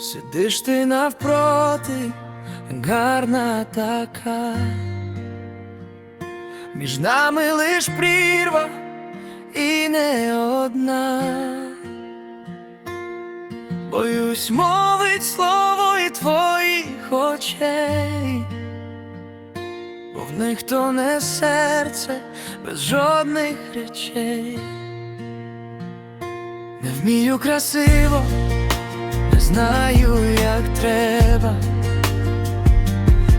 Сидиш ти навпроти, гарна така, між нами лиш прірва і не одна. Боюсь, мовить слово і твоїх очей, бо в них тоне серце без жодних речей. Не вмію красиво, не знаю, як треба.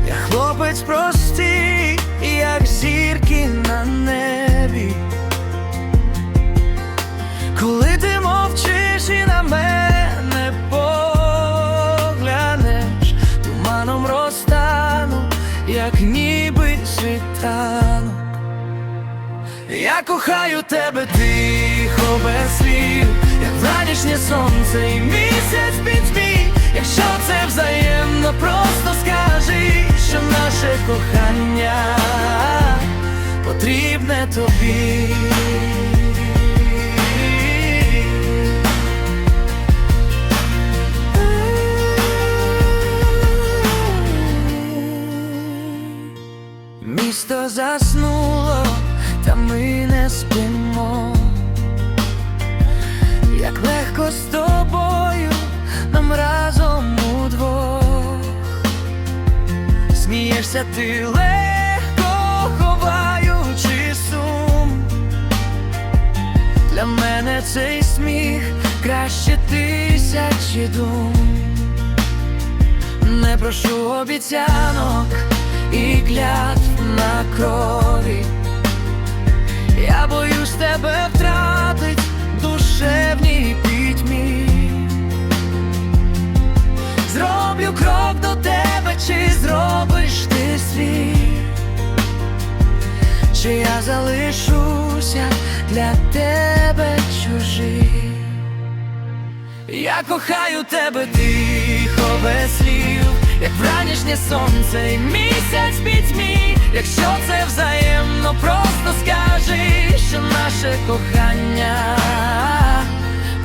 Я хлопець простий, як зірки на небі. Коли ти мовчиш і на мене поглянеш, туманом розтану, як ніби світанок. Я кохаю тебе тихо без слів, як вранішнє сонце і місяць пітьмі. Якщо це взаємно, просто скажи, що наше кохання потрібне тобі. Місто заснуло, та ми не спимо. Легко з тобою нам разом удвох Смієшся ти легко ховаючи сум. Для мене цей сміх краще тисячі дум. Не прошу обіцянок і клятв на крові. Я боюсь тебе втратить чи я залишуся для тебе чужий. Я кохаю тебе тихо без слів, як вранішнє сонце і місяць пітьмі. Якщо це взаємно, просто скажи, що наше кохання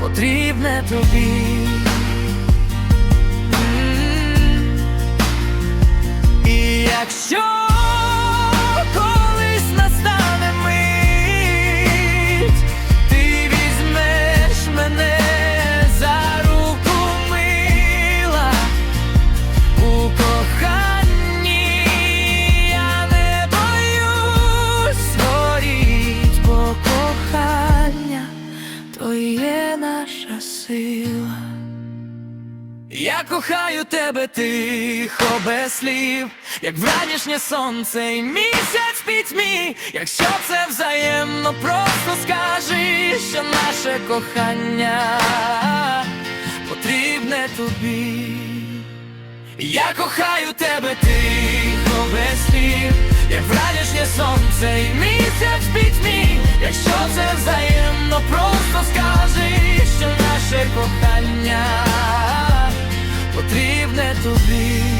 потрібне тобі. Якщо сила. Я кохаю тебе тихо без слів, як вранішнє сонце і місяць в пітьмі. Якщо це взаємно, просто скажи, що наше кохання потрібне тобі. Я кохаю тебе тихо без слів, як вранішнє сонце і місяць в пітьмі. Якщо це взаємно, кохання потрібне тобі.